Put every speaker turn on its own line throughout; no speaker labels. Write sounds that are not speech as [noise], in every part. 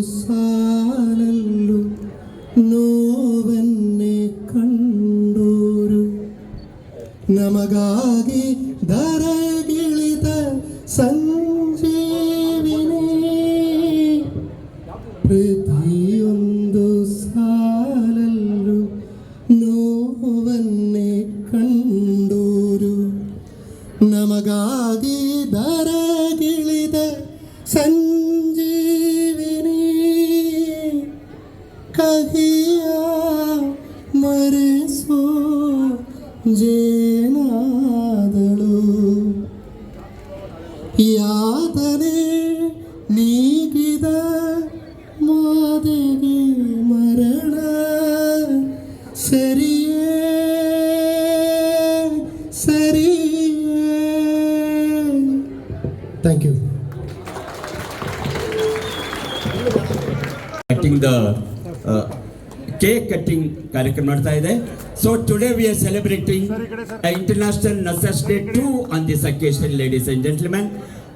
അവസാനല്ലു. നോവെന്നെ കണ്ടോരു. നമകാ ಯಾತನೆ ನೀಗಿದ ಮಾದೆಗೆ ಮರಣ. ಸರಿಯೇ ಸರಿಯೇ. Thank you
cutting the cake cutting ಕಾರ್ಯಕ್ರಮ ಮಾಡ್ತಾ ಇದೆ. So today we are celebrating international nurses day to on this occasion ladies and gentlemen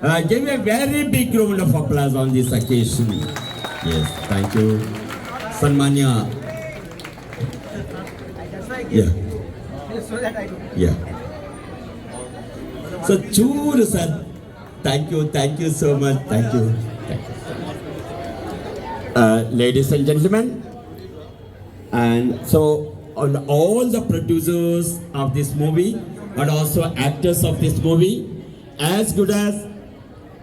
Uh, give a very big round of applause on this occasion. Yes, thank you. Sanmanya. Yeah. Yeah. So, Chur sir. Thank you, thank you so much. Thank you. Uh, ladies and gentlemen, and so on all the producers of this movie but also actors of this movie, as good as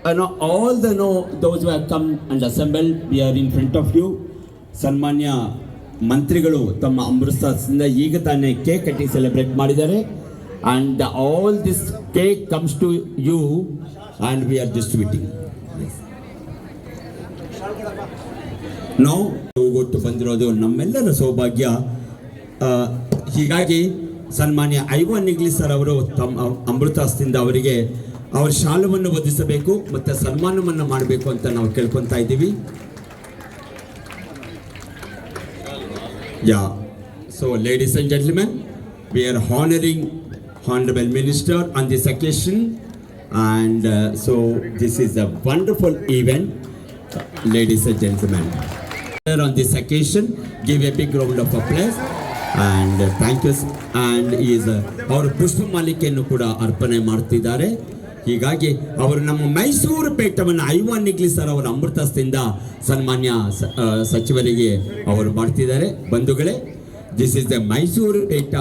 you know, all the know those who have come and assembled, we in front of you. ಸನ್ಮಾನ್ಯ ಮಂತ್ರಿಗಳು ತಮ್ಮ ಅಮೃತಸರದಿಂದ ಈಗ ತಾನೇ cake ಕಟ್ಟಿ celebrate ಮಾಡಿದ್ದಾರೆ. And all this cake comes to you and we are distributing ನಾವು ಒಟ್ಟು ಬಂದಿರೋದು ನಮ್ಮೆಲ್ಲರ ಸೌಭಾಗ್ಯ. ಹೀಗಾಗಿ ಸನ್ಮಾನ್ಯ ಐವನ್ ನಿಗ್ಲಿ ಸರ್ ಅವರು ತಮ್ಮ ಅಮೃತಾಸ್ತಿಂದ ಅವರಿಗೆ ಅವರ ಶಾಲವನ್ನು ಒದಿಸಬೇಕು ಮತ್ತು ಸನ್ಮಾನವನ್ನು ಮಾಡಬೇಕು ಅಂತ ನಾವು ಕೇಳ್ಕೊತಾ ಇದ್ದೀವಿ. Yeah so ladies and gentlemen we are honouring honourable minister on this occasion and so this is a wonderful event ladies and gentlemen. On this occasion give a big big of of applause and thank he is uh, ಅವರು ಪುಷ್ಪ ಮಾಲಿಕೆಯನ್ನು ಕೂಡ ಅರ್ಪಣೆ ಮಾಡ್ತಿದ್ದಾರೆ ಹೀಗಾಗಿ ಅವರು ನಮ್ಮ ಮೈಸೂರು ಪೇಟವನ್ನು ಐವನ್ ನಿಗ್ಲಿ ಸರ್ ಅವರ ಅಮೃತಸ್ಥಿಂದ ಸನ್ಮಾನ್ಯ ಸಚಿವರಿಗೆ ಅವರು ಮಾಡ್ತಿದ್ದಾರೆ. ಬಂಧುಗಳೇ this is the Mysuru peta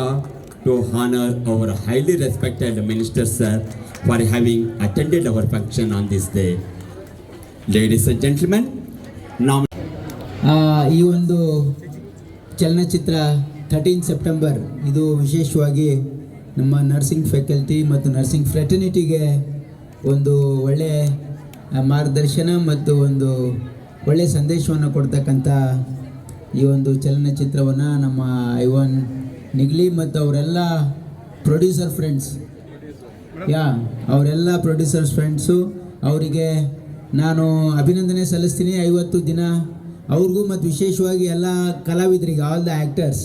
to honour our highly respected minister sir for having attended our function on this day ladies and gentlemen ನಾವು
ಈ ಒಂದು ಚಲನಚಿತ್ರ ಥರ್ಟೀನ್ ಸೆಪ್ಟೆಂಬರ್ ಇದು ವಿಶೇಷವಾಗಿ ನಮ್ಮ ನರ್ಸಿಂಗ್ ಫ್ಯಾಕಲ್ಟಿ ಮತ್ತು ನರ್ಸಿಂಗ್ ಫ್ರೆಟರ್ನಿಟಿಗೆ ಒಂದು ಒಳ್ಳೆಯ ಮಾರ್ಗದರ್ಶನ ಮತ್ತು ಒಂದು ಒಳ್ಳೆಯ ಸಂದೇಶವನ್ನು ಕೊಡ್ತಕ್ಕಂಥ ಈ ಒಂದು ಚಲನಚಿತ್ರವನ್ನು ನಮ್ಮ ಐವನ್ ನಿಗ್ಲಿ ಮತ್ತು ಅವರೆಲ್ಲ ಪ್ರೊಡ್ಯೂಸರ್ ಫ್ರೆಂಡ್ಸ್ ಯಾ, ಅವರೆಲ್ಲ ಪ್ರೊಡ್ಯೂಸರ್ಸ್ ಫ್ರೆಂಡ್ಸು ಅವರಿಗೆ ನಾನು ಅಭಿನಂದನೆ ಸಲ್ಲಿಸ್ತೀನಿ. ಐವತ್ತು ದಿನ ಅವ್ರಿಗೂ ಮತ್ತು ವಿಶೇಷವಾಗಿ ಎಲ್ಲ ಕಲಾವಿದರಿಗೆ all the actors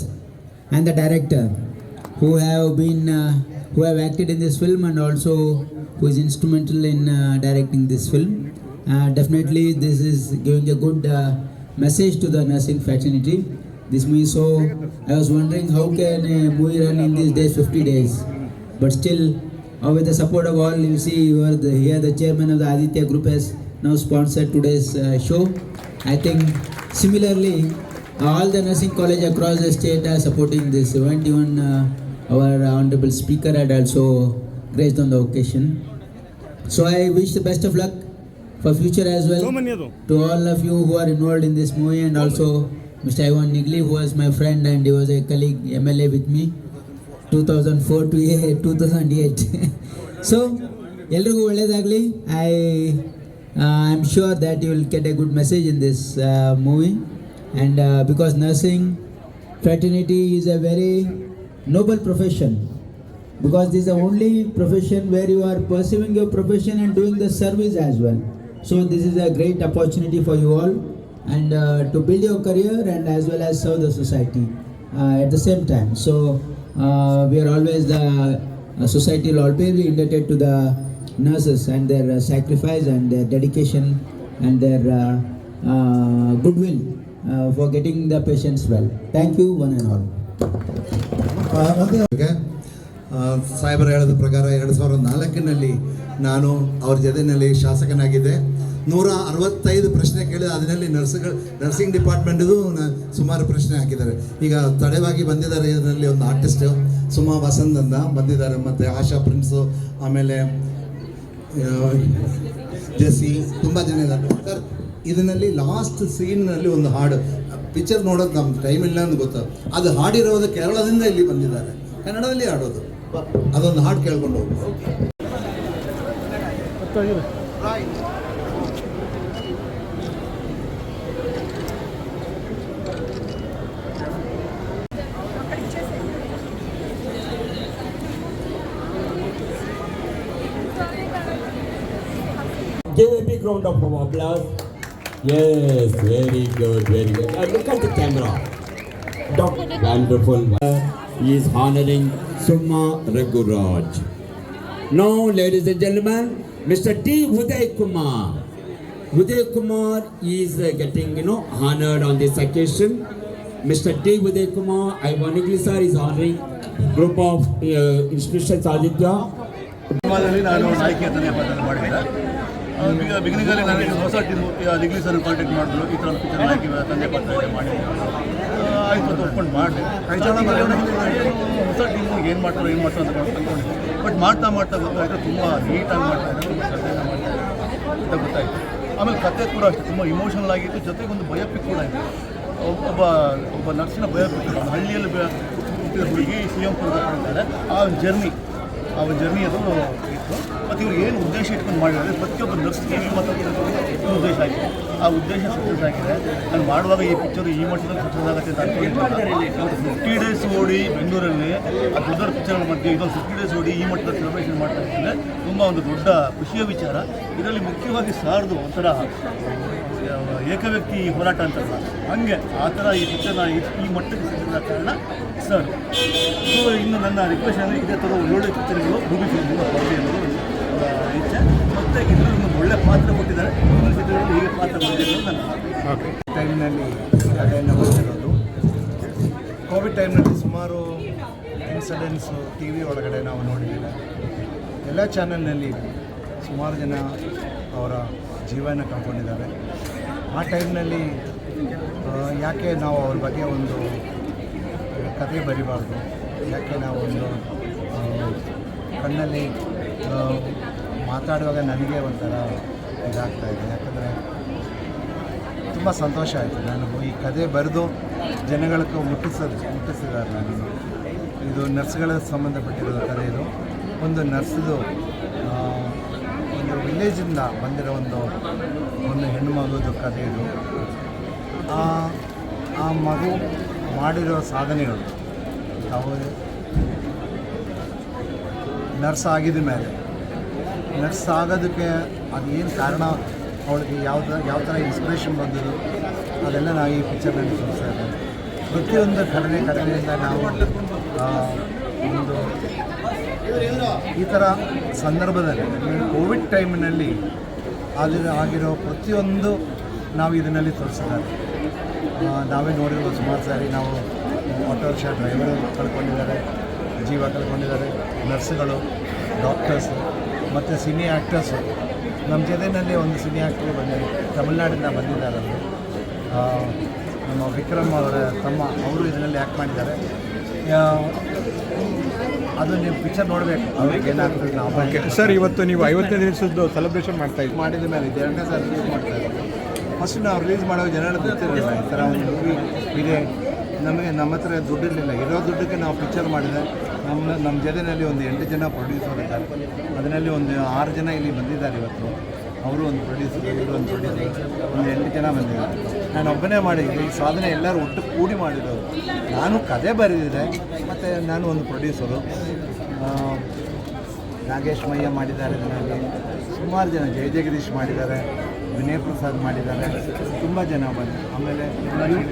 and the director who have been uh, who have acted in this film and also who is instrumental in uh, directing this film. Uh, definitely, this is giving a good message to the nursing fraternity. This movie, so I was wondering how can a movie run in these days, 50 days, but still, with the support of all, you see, you are the, here the chairman of the Aditya Group has now sponsored today's uh, show. I think similarly, all the nursing colleges across the state are supporting this event. Even uh, our honorable speaker had also graced on the occasion so i wish the best of luck for future as well to all of you who are involved in this movie and also mr ivan nigli who was my friend and he was a colleague mla with me 2004 to [laughs] 2008 [laughs] so ಎಲ್ರಿಗೂ ಒಳ್ಳೆಯದಾಗಲಿ I I am sure that you will get a good message in this movie and because nursing fraternity is a very noble profession because this is the only profession where you are pursuing your profession and doing the service as well. So this is a great opportunity for you all and uh, to build your career and as well as serve the society uh, at the same time. So uh, we are always the uh, society will always be indebted to the nurses and their uh, sacrifice and their dedication and their uh, uh, goodwill uh, for getting the patients well. Thank
you one and all. ಸಾಹೇಬರು ಹೇಳಿದ ಪ್ರಕಾರ ಎರಡು ಸಾವಿರದ ನಾಲ್ಕಿನಲ್ಲಿ ನಾನು ಅವ್ರ ಜೊತೆಯಲ್ಲಿ ಶಾಸಕನಾಗಿದ್ದೆ. ನೂರ ಅರವತ್ತೈದು ಪ್ರಶ್ನೆ ಕೇಳಿದ ಅದರಲ್ಲಿ ನರ್ಸ್ಗಳು, ನರ್ಸಿಂಗ್ ಡಿಪಾರ್ಟ್ಮೆಂಟ್ದು ಸುಮಾರು ಪ್ರಶ್ನೆ ಹಾಕಿದ್ದಾರೆ. ಈಗ ತಡವಾಗಿ ಬಂದಿದ್ದಾರೆ ಇದರಲ್ಲಿ ಒಂದು ಆರ್ಟಿಸ್ಟ್ ಸುಮಾ ವಸಂತ್ ಅಂತ ಬಂದಿದ್ದಾರೆ, ಮತ್ತು ಆಶಾ ಪ್ರಿನ್ಸು, ಆಮೇಲೆ ಜಸಿ ತುಂಬ ಜನ ಇದ್ದಾರೆ. ಸರ್ ಇದರಲ್ಲಿ ಲಾಸ್ಟ್ ಸೀನ್ನಲ್ಲಿ ಒಂದು ಹಾಡು ಪಿಕ್ಚರ್ ನೋಡೋದು ನಮ್ಮ ಟೈಮ್ ಇಲ್ಲ ಅಂತ ಗೊತ್ತು. ಅದು ಹಾಡಿರೋದು ಕೇರಳದಿಂದ ಇಲ್ಲಿ ಬಂದಿದ್ದಾರೆ. ಕನ್ನಡದಲ್ಲಿ ಹಾಡೋದು. ಅದೊಂದು ಹಾಡು ಕೇಳ್ಕೊಂಡು ಹೋಗ್ಬೋದು.
Give of of. Yes, very good, very good. Uh, look at the camera. Doctor, wonderful. He is honoring Summa Raguraj. Now, ladies and gentlemen, Mr. D. Uday Kumar. Uday Kumar is uh, getting, you know, honored on this occasion. Mr. D. Uday Kumar, ironically, sir, is honoring group of uh, institutions Aditya.
ಸಿನಿಮಾದಲ್ಲಿ ನಾನು ನಾಯಕಿ ಅಂತಾನೆ ಪಾತ್ರ ಮಾಡಿದ್ದೆ ಬಿಗ ಬಿಗಿನಿಂಗಲ್ಲಿ ನನಗೆ ಹೊಸ team ದಿಗ್ಲಿ sir contact ಮಾಡಿದ್ರು. ಈ ಥರ ಪಿಕ್ಚರ್ ಹಾಕಿ ತಂದೆ ಪಾತ್ರ ಆ, ಆಯ್ತು ಅಂತ ಒಪ್ಕೊಂಡು ಮಾಡಿದೆ. ಹೊಸ ಟೀಮ್ ಏನು ಮಾಡ್ತಾರೋ ಏನು ಮಾಡ್ತಾರೆ ಅಂತ ಅಂದ್ಕೊಂಡಿದ್ದೆ ಬಟ್ ಮಾಡ್ತಾ ಮಾಡ್ತಾ ಗೊತ್ತಾಯಿತು ತುಂಬ ನೀಟಾಗಿ ಮಾಡ್ತಾ ಇದ್ದಾರೆ ಅಂತ ಗೊತ್ತಾಯಿತು. ಆಮೇಲೆ ಕತೆ ಕೂಡ ಅಷ್ಟೇ ತುಂಬ ಇಮೋಷನಲ್ ಆಗಿತ್ತು. ಜೊತೆಗೆ ಒಂದು ಬಯೋಪಿಕ್ ಕೂಡ ಇದೆ ಒಬ್ಬ ಒಬ್ಬ ನರ್ಸಿನ ಬಯೋಪಿಕ್ ಹಳ್ಳಿಯಲ್ಲಿ ಹುಟ್ಟಿದ ಹುಡುಗಿ ಸಿ ಎಂ ಕೂಡ ಆ ಜರ್ನಿ ಆ ಜರ್ನಿ ಅದು ಮತ್ತು ಇವ್ರು ಏನು ಉದ್ದೇಶ ಇಟ್ಕೊಂಡು ಮಾಡಿದ್ದಾರೆ ಪ್ರತಿಯೊಬ್ಬ ನರ್ಸ್ಗೆ ಮತ್ತೊಂದು ಮತ್ತು ಉದ್ದೇಶ ಆಗಿದೆ. ಆ ಉದ್ದೇಶ ಸಕ್ಸಸ್ ಆಗಿದೆ. ನಾನು ಮಾಡುವಾಗ ಈ ಪಿಕ್ಚರ್ ಈ ಮಟ್ಟದಲ್ಲಿ ಸಕ್ಸಸ್ ಆಗುತ್ತೆ ಅಂತ ಅನ್ಕೊಂಡಿದ್ದೆ ಫಿಫ್ಟಿ ಡೇಸ್ ಓಡಿ ಬೆಂಗಳೂರಲ್ಲಿ ಆ ದೊಡ್ಡ ದೊಡ್ಡ ಪಿಕ್ಚರ್ಗಳ ಮಧ್ಯೆ ಇದೊಂದು ಫಿಫ್ಟಿ ಡೇಸ್ ಓಡಿ ಈ ಮಟ್ಟದ ಸೆಲೆಬ್ರೇಷನ್ ಮಾಡ್ತಾ ಇದ್ದರೆ. ತುಂಬ ಒಂದು ದೊಡ್ಡ ಖುಷಿಯ ವಿಚಾರ. ಇದರಲ್ಲಿ ಮುಖ್ಯವಾಗಿ ಸಾರ್ದು ಒಂಥರ ಏಕವ್ಯಕ್ತಿ ಹೋರಾಟ ಅಂತಾರಲ್ಲ ಹಂಗೆ ಆ ಥರ ಈ ಪಕ್ಷನ ಈ ಮಟ್ಟಕ್ಕೆ ಸಿಕ್ಕಿದ ಕಾರಣ ಸರ್ ಇನ್ನು ನನ್ನ ರಿಕ್ವೆಸ್ಟ್ ಅಂದರೆ ಇದೇ ಥರ ಒಳ್ಳೊಳ್ಳೆ ಚಿತ್ರಗಳು ಭೂಮಿ ಫಿಲ್ಮ್ಗಳು ಬರಲಿ ಅನ್ನೋದು ಇಚ್ಛೆ. ಮತ್ತು ಇದರಲ್ಲಿ ಒಂದು ಒಳ್ಳೆ ಪಾತ್ರ ಕೊಟ್ಟಿದ್ದಾರೆ. ಮುಂದಿನ ಚಿತ್ರಗಳಲ್ಲಿ ಹೀಗೆ ಪಾತ್ರ ಕೊಟ್ಟಿದ್ದಾರೆ ನನ್ನ
ಟೈಮ್ನಲ್ಲಿ ಕಡೆಯನ್ನು ಬರ್ತಿರೋದು ಕೋವಿಡ್ ಟೈಮ್ನಲ್ಲಿ ಸುಮಾರು ಇನ್ಸಿಡೆನ್ಸು ಟಿ ವಿ ಒಳಗಡೆ ನಾವು ನೋಡಿದ್ದೀವಿ. ಎಲ್ಲ ಚಾನಲ್ನಲ್ಲಿ ಸುಮಾರು ಜನ ಅವರ ಜೀವನ ಕಳ್ಕೊಂಡಿದ್ದಾರೆ ಆ ಟೈಮ್ನಲ್ಲಿ ಯಾಕೆ ನಾವು ಅವ್ರ ಬಗ್ಗೆ ಒಂದು, ಕತೆ ಬರಿಬಾರ್ದು? ಯಾಕೆ ನಾವು ಒಂದು ಕಣ್ಣಲ್ಲಿ ಮಾತಾಡುವಾಗ ನನಗೆ ಒಂಥರ ಇದಾಗ್ತಾ ಇದೆ. ಯಾಕಂದರೆ ತುಂಬ ಸಂತೋಷ ಆಯಿತು. ನಾನು ಈ ಕತೆ ಬರೆದು ಜನಗಳಿಗೆ ಮುಟ್ಟಿಸೋದು, ಮುಟ್ಟಿಸಿದ್ದಾರೆ ನಾನು. ಇದು ನರ್ಸ್ಗಳ ಸಂಬಂಧಪಟ್ಟಿರೋ ಕತೆ ಇದು. ಒಂದು ನರ್ಸ್ದು ಒಂದು ವಿಲೇಜಿಂದ ಬಂದಿರೋ ಒಂದು ಒಂದು ಹೆಣ್ಣು ಮಗುದು ಕತೆ ಇದು ಆ ಮಗು ಮಾಡಿರೋ ಸಾಧನೆಗಳು, ತಾವು ನರ್ಸ್ ಆಗಿದ ಮೇಲೆ, ನರ್ಸ್ ಆಗೋದಕ್ಕೆ ಅದು ಏನು ಕಾರಣ? ಅವಳಿಗೆ ಥರ, ಯಾವ ಥರ ಇನ್ಸ್ಪಿರೇಷನ್ ಬಂದಿದ್ದು? ಅದೆಲ್ಲ ನಾವು ಈ ಪಿಕ್ಚರ್ನಲ್ಲಿ ತೋರಿಸ್ತಾ ಇದ್ದೇವೆ ಪ್ರತಿಯೊಂದು ಘಟನೆ, ಘಟನೆಯಿಂದ ನಾವು ಒಂದು ಈ ಥರ ಸಂದರ್ಭದಲ್ಲಿ ಕೋವಿಡ್ ಟೈಮಿನಲ್ಲಿ ಆಗಿರೋ ಆಗಿರೋ ಪ್ರತಿಯೊಂದು ನಾವು ಇದರಲ್ಲಿ ತೋರಿಸಿದ್ದಾರೆ. ನಾವೇ ನೋಡಿರುವ ಸುಮಾರು ಸಾರಿ ನಾವು ಆಟೋ ರಿಕ್ಷಾ ಡ್ರೈವರು ಕಳ್ಕೊಂಡಿದ್ದಾರೆ, ಜೀವ ಕಳ್ಕೊಂಡಿದ್ದಾರೆ, ನರ್ಸ್ಗಳು, ಡಾಕ್ಟರ್ಸ್, ಮತ್ತು ಸಿನಿ ಆ್ಯಕ್ಟರ್ಸು ನಮ್ಮ ಜೊತೆಯಲ್ಲಿ ಒಂದು ಸಿನಿ ಆ್ಯಕ್ಟರ್ ಬಂದಿದ್ದಾರೆ, ತಮಿಳ್ನಾಡಿಂದ ಬಂದಿದ್ದಾರೆ ಅವರು. ನಮ್ಮ ವಿಕ್ರಮ್ ಅವರ ತಮ್ಮ ಅವರು ಇದರಲ್ಲಿ ಆ್ಯಕ್ಟ್ ಮಾಡಿದ್ದಾರೆ. ಅದು ನೀವು ಪಿಕ್ಚರ್ ನೋಡಬೇಕು. ಅವ್ರಿಗೆ ಏನಾಗ್ತದೆ ನಾವು
ಸರ್ ಇವತ್ತು ನೀವು ಐವತ್ತನೇ ದಿವಸದ್ದು ಸೆಲೆಬ್ರೇಷನ್ ಮಾಡ್ತಾ ಇದ್ದೀವಿ
ಮಾಡಿದ ಮೇಲೆ ಇದು. ಎರಡನೇ ಸಾರಿ ರಿಲೀಸ್ ಮಾಡ್ತಾ ಇದ್ದೀವಿ ಫಸ್ಟ್ ನಾವು ರಿಲೀಸ್ ಮಾಡೋ ಜನಗಳು ಗೊತ್ತಿರಲಿಲ್ಲ ಈ ಥರ ಒಂದು ಮೂವಿ ಇದೆ. ನಮಗೆ ನಮ್ಮ ಹತ್ರ ದುಡ್ಡಿರಲಿಲ್ಲ ಇರೋ ದುಡ್ಡಕ್ಕೆ ನಾವು ಪಿಕ್ಚರ್ ಮಾಡಿದೆ ನಮ್ಮ ನಮ್ಮ ಜೊತೆಯಲ್ಲಿ ಒಂದು ಎಂಟು ಜನ ಪ್ರೊಡ್ಯೂಸರ್ ಇದ್ದಾರೆ. ಅದರಲ್ಲಿ ಒಂದು ಆರು ಜನ ಇಲ್ಲಿ ಬಂದಿದ್ದಾರೆ ಇವತ್ತು. ಅವರು ಒಂದು ಪ್ರೊಡ್ಯೂಸರ್ ಇವರು ಒಂದು ಪ್ರೊಡ್ಯೂಸರ್ ಒಂದು ಎಂಟು ಜನ ಬಂದಿದ್ದಾರೆ? ನಾನು ಒಬ್ಬನೇ ಮಾಡಿದ್ದೆ. ಈ ಸಾಧನೆ ಎಲ್ಲರೂ ಒಟ್ಟು ಕೂಡಿ ಮಾಡಿರೋದು. ನಾನು ಕತೆ ಬರೆದಿದೆ, ಮತ್ತು ನಾನು ಒಂದು ಪ್ರೊಡ್ಯೂಸರು ನಾಗೇಶ್ ಮಯ್ಯ ಮಾಡಿದ್ದಾರೆ ಇದರಲ್ಲಿ ಸುಮಾರು ಜನ ಜಯ ಜಗದೀಶ್ ಮಾಡಿದ್ದಾರೆ, ವಿನಯ್ ಪ್ರಸಾದ್ ಮಾಡಿದ್ದಾರೆ. ತುಂಬ ಜನ ಬಂದರು ಆಮೇಲೆ ಯಮುನಾಶ್ರೀ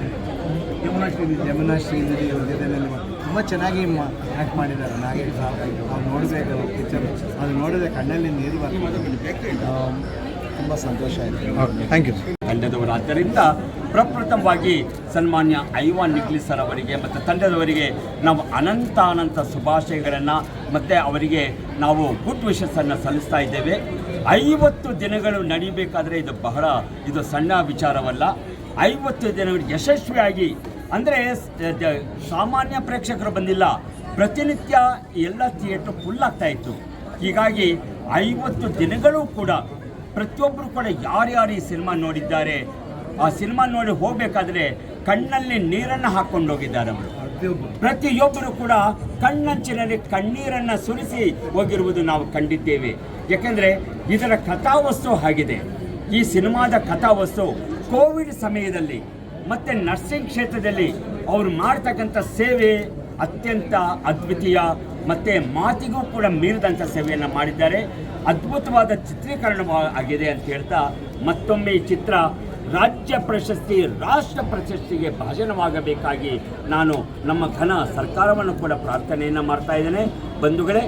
ಯಮುನಾಶ್ರೀ ಯಮುನಾ ಶ್ರೀನಿಧಿ ಇವ್ರ ಜೊತೆಯಲ್ಲಿ ತುಂಬ ಚೆನ್ನಾಗಿ ಆ್ಯಕ್ಟ್ ಮಾಡಿದ್ದಾರೆ. ನಾಗೇಶ್ ಅವ್ರು ನೋಡಬೇಕು ಪಿಕ್ಚರ್ ಅದು ನೋಡಿದ್ರೆ ಕಣ್ಣಲ್ಲಿ ನೀರು ಬರ್ತದೆ ತುಂಬ ಸಂತೋಷ ಆಯಿತು.
ಥ್ಯಾಂಕ್ ಯು
ತಂಡದವರಾದ್ದರಿಂದ ಪ್ರಪ್ರಥಮವಾಗಿ ಸನ್ಮಾನ್ಯ ಐವಾನ್ ನಿಕ್ಲಿ ಸರ್ ಅವರಿಗೆ ಮತ್ತು ತಂಡದವರಿಗೆ ನಾವು ಅನಂತ ಅನಂತ ಶುಭಾಶಯಗಳನ್ನು ಮತ್ತು ಅವರಿಗೆ ನಾವು ಗುಡ್ ವಿಶಸ್ಸನ್ನು ಸಲ್ಲಿಸ್ತಾ ಇದ್ದೇವೆ. ಐವತ್ತು ದಿನಗಳು ನಡೀಬೇಕಾದರೆ ಇದು ಬಹಳ ಇದು ಸಣ್ಣ ವಿಚಾರವಲ್ಲ. ಐವತ್ತು ದಿನಗಳು ಯಶಸ್ವಿಯಾಗಿ ಅಂದರೆ ಸಾಮಾನ್ಯ ಪ್ರೇಕ್ಷಕರು ಬಂದಿಲ್ಲ. ಪ್ರತಿನಿತ್ಯ ಎಲ್ಲ ಥಿಯೇಟ್ರ್ ಫುಲ್ ಆಗ್ತಾ ಇತ್ತು. ಹೀಗಾಗಿ ಐವತ್ತು ದಿನಗಳು ಕೂಡ ಪ್ರತಿಯೊಬ್ಬರು ಕೂಡ ಯಾರ್ಯಾರು ಈ ಸಿನಿಮಾ ನೋಡಿದ್ದಾರೆ, ಆ ಸಿನಿಮಾ ನೋಡಿ ಹೋಗಬೇಕಾದ್ರೆ ಕಣ್ಣಲ್ಲಿ ನೀರನ್ನು ಹಾಕ್ಕೊಂಡು ಹೋಗಿದ್ದಾರೆ ಅವರು. ಪ್ರತಿಯೊಬ್ಬರು ಕೂಡ ಕಣ್ಣಂಚಿನಲ್ಲಿ ಕಣ್ಣೀರನ್ನು ಸುರಿಸಿ ಹೋಗಿರುವುದು ನಾವು ಕಂಡಿದ್ದೇವೆ. ಯಾಕೆಂದರೆ ಇದರ ಕಥಾವಸ್ತು ಆಗಿದೆ. ಈ ಸಿನಿಮಾದ ಕಥಾವಸ್ತು ಕೋವಿಡ್ ಸಮಯದಲ್ಲಿ ಮತ್ತು ನರ್ಸಿಂಗ್ ಕ್ಷೇತ್ರದಲ್ಲಿ ಅವರು ಮಾಡ್ತಕ್ಕಂಥ ಸೇವೆ ಅತ್ಯಂತ ಅದ್ವಿತೀಯ ಮತ್ತು ಮಾತಿಗೂ ಕೂಡ ಮೀರಿದಂಥ ಸೇವೆಯನ್ನು ಮಾಡಿದ್ದಾರೆ. ಅದ್ಭುತವಾದ ಚಿತ್ರೀಕರಣ ಆಗಿದೆ ಅಂತ ಹೇಳ್ತಾ ಮತ್ತೊಮ್ಮೆ ಈ ಚಿತ್ರ ರಾಜ್ಯ ಪ್ರಶಸ್ತಿ, ರಾಷ್ಟ್ರ ಪ್ರಶಸ್ತಿಗೆ ಭಾಜನವಾಗಬೇಕಾಗಿ ನಾನು ನಮ್ಮ ಘನ ಸರ್ಕಾರವನ್ನು ಕೂಡ ಪ್ರಾರ್ಥನೆಯನ್ನು ಮಾಡ್ತಾ ಇದ್ದೇನೆ. ಬಂಧುಗಳೇ